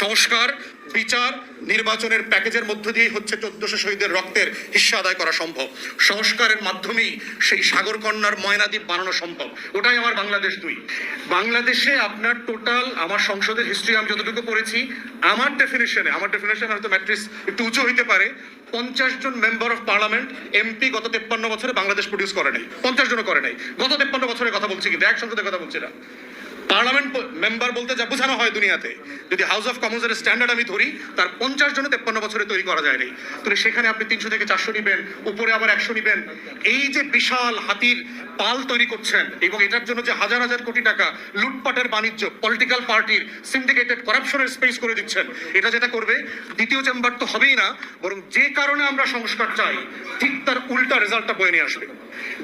সংস্কার, বিচার, নির্বাচনের প্যাকেজের মধ্য দিয়ে হচ্ছে চোদ্দশো শহীদের রক্তের হিস্সা আদায় করা সম্ভব। সংস্কারের মাধ্যমেই সেই সাগর কন্যার ময়নাদ্বীপ বানানো সম্ভব। ওটাই আমার বাংলাদেশ দুই। বাংলাদেশে আপনার টোটাল আমার সংসদের হিস্ট্রি আমি যতটুকু পড়েছি, আমার ডেফিনেশনে আমার ডেফিনেশন হয়তো ম্যাট্রিক্স একটু উঁচু হইতে পারে, পঞ্চাশ জন মেম্বার অফ পার্লামেন্ট এমপি গত তেপ্পান্ন বছরে বাংলাদেশ প্রডিউস করে নাই। পঞ্চাশ জনও করে নাই। গত তেপ্পান্ন বছরের কথা বলছি কিন্তু, এক সংসদের কথা বলছি না। পার্লামেন্ট মেম্বার বলতে যা বোঝানো হয় দুনিয়াতে, যদি হাউস অফ কমন্সের স্ট্যান্ডার্ড আমি ধরি, তার পঞ্চাশ জনে তেপ্পান্ন বছরে তৈরি করা যায় নাই। তাহলে সেখানে আপনি তিনশো থেকে চারশো নিবেন, উপরে আবার একশো নিবেন। এই যে বিশাল হাতির পাল তৈরি করছেন, এবং এটার জন্য যে হাজার হাজার কোটি টাকা লুটপাটের বাণিজ্য পলিটিক্যাল পার্টির সিন্ডিকেটেড করাপশনের স্পেস করে দিচ্ছেন, এটা যেটা করবে, দ্বিতীয় চেম্বার তো হবেই না, বরং যে কারণে আমরা সংস্কার চাই, ঠিক তার উল্টা রেজাল্টটা বয়ে নিয়ে আসবে।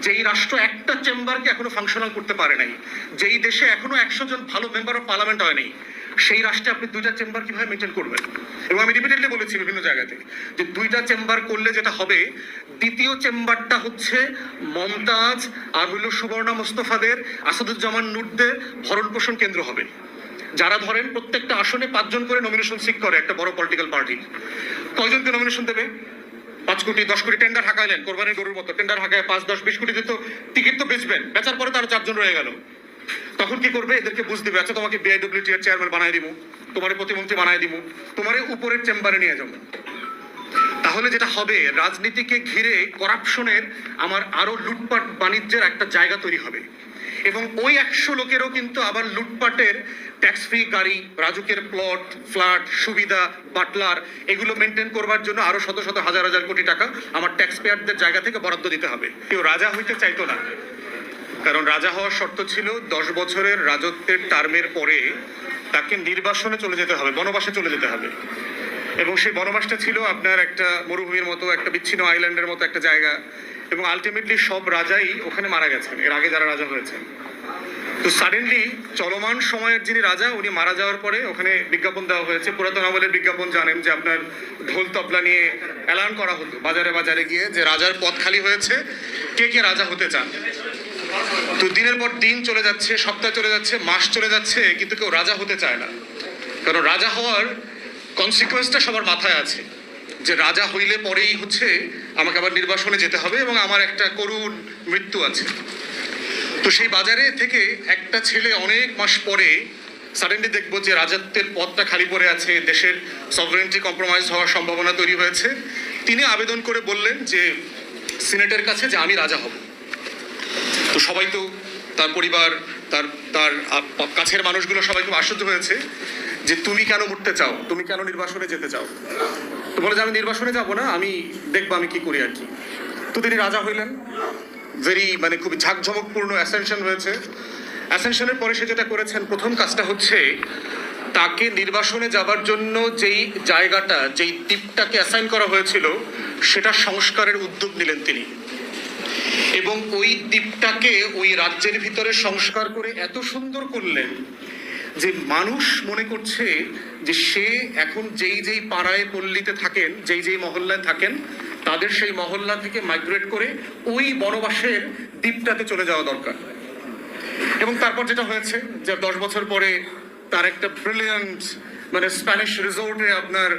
যেই রাষ্ট্র একটা চেম্বারকে এখনও ফাংশনাল করতে পারে নাই, যেই দেশে এখনও একশো জন ভালো মেম্বার অফ পার্লামেন্ট হয়নি সেই রাষ্ট্রে আপনি দুইটা চেম্বার কীভাবে মেনটেন করবেন? এবং আমি রিপিটেডলি বলেছি বিভিন্ন জায়গা থেকে যে দুইটা চেম্বার করলে যেটা হবে, দ্বিতীয় চেম্বারটা হচ্ছে মমতাজ আর হইল সুবর্ণা মোস্তফাদের, আসাদুজ্জামান নুরদের ভরণ পোষণ কেন্দ্র হবে। যারা ধরেন প্রত্যেকটা আসনে পাঁচজন করে নমিনেশন সিক করে, একটা বড় পলিটিক্যাল পার্টি কয়জনকে নমিনেশন দেবে? পাঁচ কোটি, দশ কোটি টেন্ডার হাঁকাইলেন, কোরবানির গরুর মতো। টেন্ডার হাঁকায় পাঁচ, দশ, বিশ কোটি দিত টিকিট তো বেচবেন। বেচার পরে তার চারজন রয়ে গেল। তখন কি করবে? এদেরকে বুঝ দিবে আচ্ছা তোমাকে বিআইডব্লিউটি এর চেয়ারম্যান বানাই দিব, তোমারে প্রতিমন্ত্রী বানাই দিব, তোমারে উপরের চেম্বারে নিয়ে যাব। তাহলে যেটা হবে, রাজনীতিকে ঘিরে করাপশনের আমার আরও লুটপাট বাণিজ্যের একটা জায়গা তৈরি হবে। এবং ওই একশো লোকেরও কিন্তু আবার লুটপাটের ট্যাক্স ফ্রি গাড়ি, রাজুকের প্লট ফ্ল্যাট সুবিধা বাটলার এগুলো মেনটেন করবার জন্য আরও শত শত হাজার হাজার কোটি টাকা আমার ট্যাক্স পেয়ারদের জায়গা থেকে বরাদ্দ দিতে হবে। কেউ রাজা হইতে চাইতো না। কারণ রাজা হওয়ার শর্ত ছিল দশ বছরের রাজত্বের টার্মের পরে তাকে নির্বাসনে চলে যেতে হবে, বনবাসে চলে যেতে হবে। এবং সেই বনবাসটা ছিল আপনার একটা মরুভূমির মতো, একটা বিচ্ছিন্ন আইল্যান্ডের মতো একটা জায়গা। এবং আলটিমেটলি সব রাজাই ওখানে মারা গেছেন, এর আগে যারা রাজা হয়েছেন। তো সাডেনলি চলমান সময়ের যিনি রাজা, উনি মারা যাওয়ার পরে ওখানে বিজ্ঞাপন দেওয়া হয়েছে। পুরাতন আমলের বিজ্ঞাপন জানেন যে আপনার ঢোল তবলা নিয়ে অ্যালার্ন করা হতো। বাজারে বাজারে গিয়ে যে রাজার পদ খালি হয়েছে, কে কে রাজা হতে চান? তো দিনের পর দিন চলে যাচ্ছে, সপ্তাহ চলে যাচ্ছে, মাস চলে যাচ্ছে, কিন্তু কেউ রাজা হতে চায় না। কারণ রাজা হওয়ার কনসিকুয়েন্সটা সবার মাথায় আছে। যে রাজা হইলে পরেই হচ্ছে আমাকে আবার নির্বাসনে যেতে হবে এবং আমার একটা করুণ মৃত্যু আছে। তো সেই বাজারে থেকে একটা ছেলে অনেক মাস পরে সাডেনলি দেখব যে রাজত্বের পদটা খালি পড়ে আছে, দেশের সভারেন্টি কম্প্রোমাইজ হওয়ার সম্ভাবনা তৈরি হয়েছে। তিনি আবেদন করে বললেন যে, সিনেটের কাছে যে আমি রাজা হব। তো সবাই তো তার পরিবার, তার তার কাছের মানুষগুলো সবাই খুব আশ্চর্য হয়েছে যে তুমি কেন মরতে চাও? তুমি কেন নির্বাসনে যেতে চাও? তো বলে যে আমি নির্বাসনে যাব না, আমি দেখব আমি কি করি আর কি। তো তিনি রাজা হইলেন। ভেরি মানে খুবই ঝাঁকঝমকপূর্ণ অ্যাসেনশন হয়েছে। অ্যাসেনশনের পরে সে যেটা করেছেন, প্রথম কাজটা হচ্ছে তাকে নির্বাসনে যাবার জন্য যেই জায়গাটা, যেই দ্বীপটাকে অ্যাসাইন করা হয়েছিল, সেটা সংস্কারের উদ্যোগ নিলেন তিনি। এবং ওই দ্বীপটাকে ওই রাজ্যের ভিতরে সংস্কার করে এত সুন্দর করলেন যে মানুষ মনে করছে যে সে এখন যেই যেই পাড়ায় পল্লীতে থাকেন, যেই যেই মহল্লায় থাকেন, তাদের সেই মহল্লা থেকে মাইগ্রেট করে ওই বনবাসের দ্বীপটাতে চলে যাওয়া দরকার। এবং তারপর যেটা হয়েছে যে দশ বছর পরে তার একটা ব্রিলিয়ান্ট মানে স্প্যানিশ রিসোর্টে আপনার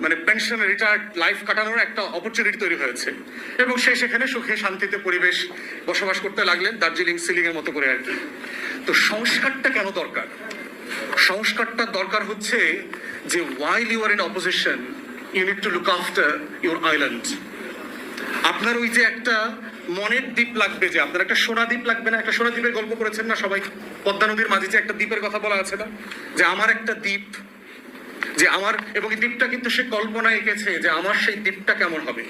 মানে পেনশন রিটায়ার্ড লাইফ কাটানোর একটা অপরচুনিটি তৈরি হয়েছে। এবং সে সেখানে সুখে, শান্তিতে পরিবেশ বসবাস করতে লাগলেন দার্জিলিং সিলিং এর মতো করে আর কি। তো সংস্কারটা কেন দরকার? সংস্কারটা দরকার হচ্ছে যে while you are in opposition you need to look after your island আপনার ওই যে একটা মনের দ্বীপ লাগবে যে, আপনার একটা সোনা দ্বীপ লাগবে না, একটা সোনা দ্বীপের গল্প করেছেন না সবাই? পদ্মা নদীর মাঝে যে একটা দ্বীপের কথা বলা আছে না? যে আমার একটা দ্বীপ যে আমার এবং এই দ্বীপটা কিন্তু সে কল্পনা এঁকেছে যে আমার সেই দ্বীপটা কেমন হবে।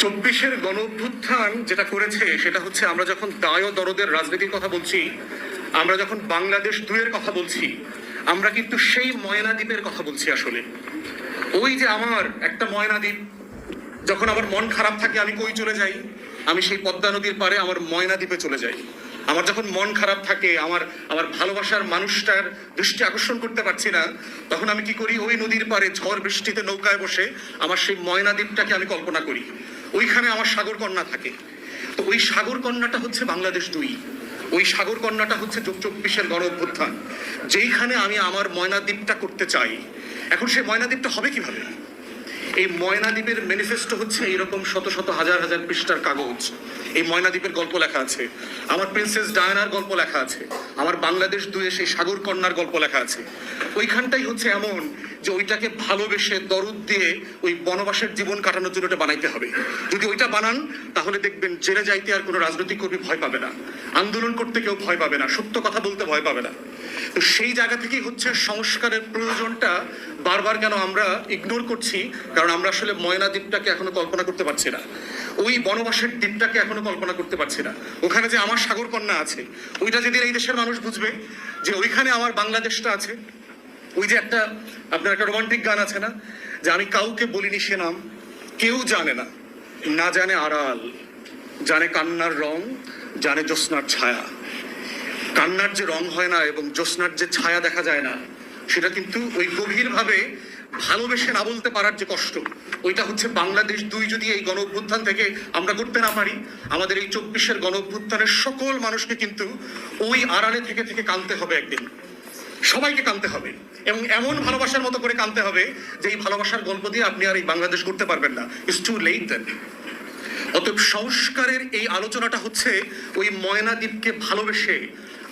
চব্বিশের গণ অভ্যুত্থান যেটা করেছে, সেটা হচ্ছে আমরা যখন দায় দরদের রাজনীতির কথা বলছি, আমরা যখন বাংলাদেশ দুয়ের কথা বলছি, আমরা কিন্তু সেই ময়না দ্বীপের কথা বলছি আসলে। ওই যে আমার একটা ময়না দ্বীপ, যখন আমার মন খারাপ থাকে, আমি কই চলে যাই? আমি সেই পদ্মা নদীর পারে আমার ময়না দ্বীপে চলে যাই। আমার যখন মন খারাপ থাকে, আমার আমার ভালোবাসার মানুষটার দৃষ্টি আকর্ষণ করতে পারছি না, তখন আমি কি করি? ওই নদীর পারে ঝড় বৃষ্টিতে নৌকায় বসে আমার সেই ময়না দ্বীপটাকে আমি কল্পনা করি। ওইখানে আমার সাগর কন্যা থাকে। তো ওই সাগর কন্যাটা হচ্ছে বাংলাদেশ দুই। ওই সাগর কন্যাটা হচ্ছে চব্বিশের গণ অভ্যুত্থান। যেইখানে আমি আমার ময়নাদ্বীপটা করতে চাই। এখন সেই ময়নাদ্বীপটা হবে কীভাবে? এই ময়নাদ্বীপের ম্যানিফেস্টো হচ্ছে এরকম শত শত হাজার হাজার পৃষ্ঠার কাগজ। এই ময়নাদ্বীপের গল্প লেখা আছে। আমার প্রিন্সেস ডায়নার গল্প লেখা আছে। আমার বাংলাদেশ দুয়ে সেই সাগর কন্যার গল্প লেখা আছে। ওইখানটাই হচ্ছে এমন যে ওইটাকে ভালোবেসে দরদ দিয়ে ওই বনবাসের জীবন কাটানোর জন্য বানাইতে হবে। যদি ওইটা বানান, তাহলে দেখবেন জেলে যাইতে আর কোনো রাজনৈতিক কর্মী ভয় পাবে না। আন্দোলন করতে কেউ ভয় পাবে না। সত্য কথা বলতে ভয় পাবে না। তো সেই জায়গা থেকেই হচ্ছে সংস্কারের প্রয়োজনটা বারবার কেন আমরা ইগনোর করছি? কারণ আমরা আসলে ময়না দ্বীপটাকে এখনও কল্পনা করতে পারছি না। ওই বনবাসের দ্বীপটাকে এখনও কল্পনা করতে পারছি না। ওখানে যে আমার সাগর কন্যা আছে, ওইটা যেদিন এই দেশের মানুষ বুঝবে যে ওইখানে আমার বাংলাদেশটা আছে, ওই যে একটা, আপনার একটা রোমান্টিক গান আছে না? যে আমি কাউকে বলিনি সে নাম, কেউ জানে না। না জানে আড়াল, জানে কান্নার রং, জানে জ্যোৎস্নার ছায়া। কান্নার যে রং হয় না এবং জ্যোৎস্নার যে ছায়া দেখা যায় না সেটা কিন্তু ওই গভীরভাবে ভালোবেসে না বলতে পারার যে কষ্ট, ওইটা হচ্ছে বাংলাদেশ দুই যদি এই গণ থেকে আমরা করতে না পারি, আমাদের এই চব্বিশের গণ সকল মানুষকে কিন্তু ওই আড়ালে থেকে থেকে কানতে হবে একদিন। সবাইকে কানতে হবে এবং এমন ভালোবাসার মতো করে কানতে হবে যে এই ভালোবাসার গল্প দিয়ে আপনি আর এই বাংলাদেশ করতে পারবেন না। ইটস টু লেট দেন অতএব সংস্কারের এই আলোচনাটা হচ্ছে ওই ময়না দ্বীপকে ভালোবেসে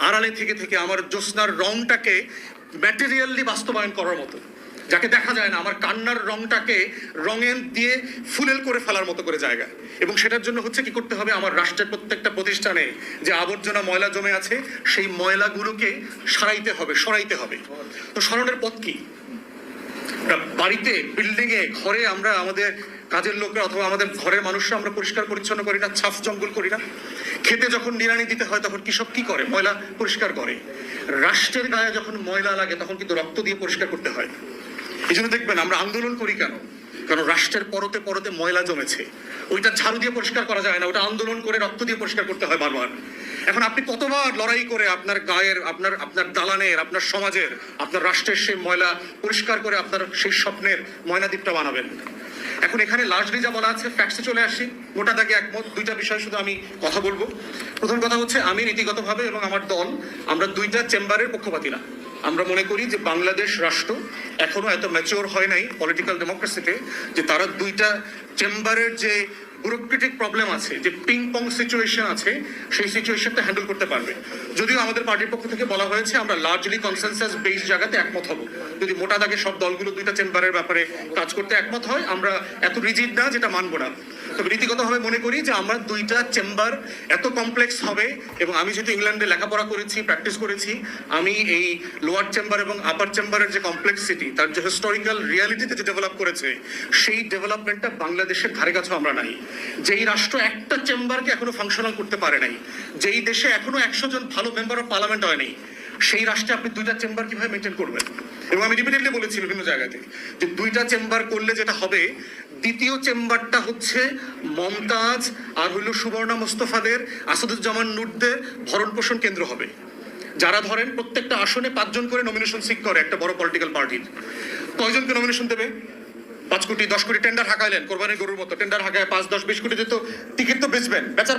আড়ালে থেকে থেকে আমার জ্যোৎস্নার রংটাকে ম্যাটেরিয়ালি বাস্তবায়ন করার মতো। যাকে দেখা যায় না, আমার কান্নার রংটাকে রঙের দিয়ে ফুলেল করে ফেলার মতো করে জায়গা। এবং সেটার জন্য হচ্ছে কি করতে হবে, আমার রাষ্ট্রের প্রত্যেকটা প্রতিষ্ঠানে যে আবর্জনা ময়লা জমে আছে, সেই ময়লাগুলোকে সরাইতে হবে সরাইতে হবে। তো সরানোর পথ কি? বাড়িতে বিল্ডিংয়ে ঘরে আমরা আমাদের কাজের লোকরা অথবা আমাদের ঘরের মানুষরা আমরা পরিষ্কার পরিচ্ছন্ন করি না, ছাফ জঙ্গল করি না। খেতে যখন নিড়ানি দিতে হয়, তখন কৃষক কি করে? ময়লা পরিষ্কার করে। রাষ্ট্রের গায়ে যখন ময়লা লাগে, তখন কিন্তু রক্ত দিয়ে পরিষ্কার করতে হয় এই জন্য দেখবেন, আমরা আন্দোলন করি কেন? কারণ রাষ্ট্রের পরতে পরতে ময়লা জমেছে। ওইটা ঝাড়ু দিয়ে পরিষ্কার করা যায় না, ওটা আন্দোলন করে রক্ত দিয়ে পরিষ্কার করতে হয় বারবার। এখন আপনি কতবার লড়াই করে আপনার গায়ের, আপনার আপনার দালানের, আপনার সমাজের, আপনার রাষ্ট্রের সেই ময়লা পরিষ্কার করে আপনার সেই স্বপ্নের ময়না দ্বীপটা বানাবেন? এখন এখানে লাস্টলি যা বলা আছে ফ্যাক্টসে চলে আসি। মোটা দাগে একমত, দুইটা বিষয় শুধু আমি কথা বলব। প্রথম কথা হচ্ছে, আমি নীতিগতভাবে এবং আমার দল, আমরা দুইটা চেম্বারের পক্ষপাতী না আমরা মনে করি যে বাংলাদেশ রাষ্ট্র এখনও এত ম্যাচিওর হয় নাই পলিটিক্যাল ডেমোক্রেসিতে যে তারা দুইটা চেম্বারের যে ব্যুরোক্রেটিক প্রবলেম আছে, যে পিং পং সিচুয়েশন আছে, সেই সিচুয়েশনটা হ্যান্ডেল করতে পারবে। যদিও আমাদের পার্টির পক্ষ থেকে বলা হয়েছে আমরা লার্জলি কনসেনসাস বেস জায়গাতে একমত হব। যদি মোটা দাগে সব দলগুলো দুইটা চেম্বারের ব্যাপারে কাজ করতে একমত হয়, আমরা এত রিজিড না যেটা মানবো না। তবে নীতিগতভাবে মনে করি যে আমরা দুইটা চেম্বার এত কমপ্লেক্স হবে এবং আমি যেহেতু ইংল্যান্ডে লেখাপড়া করেছি, প্র্যাকটিস করেছি, আমি এই লোয়ার চেম্বার এবং আপার চেম্বারের যে কমপ্লেক্সিটি তার যে হিস্টোরিক্যাল রিয়ালিটিতে যে ডেভেলপ করেছে, সেই ডেভেলপমেন্টটা বাংলাদেশের ধারে কাছেও আমরা নাই। যেই রাষ্ট্র একটা চেম্বারকে এখনও ফাংশনাল করতে পারে নাই, যেই দেশে এখনও একশো জন ভালো মেম্বার অফ পার্লামেন্ট হয়নি সেই রাষ্ট্রে আপনি দুইটা চেম্বার কীভাবে মেনটেন করবেন? এবং আমি রিপিটেডলি বলেছি বিভিন্ন জায়গাতে যে দুইটা চেম্বার করলে যেটা হবে, দ্বিতীয় চেম্বারটা হচ্ছে মমতাজ আর হইল সুবর্ণা মোস্তফাদের, আসাদুজ্জামান নুরদের ভরণ পোষণ কেন্দ্র হবে। যারা ধরেন প্রত্যেকটা আসনে পাঁচজন করে নমিনেশন সিক করে, একটা বড় পলিটিক্যাল পার্টির কয়জনকে নমিনেশন দেবে? পাঁচ কোটি, দশ কোটি টেন্ডার হাঁকাইলেন, কোরবানির গরুর মতো। টেন্ডার হাঁকায় পাঁচ, দশ, বিশ কোটি তো টিকিট তো বেচবেন। বেচার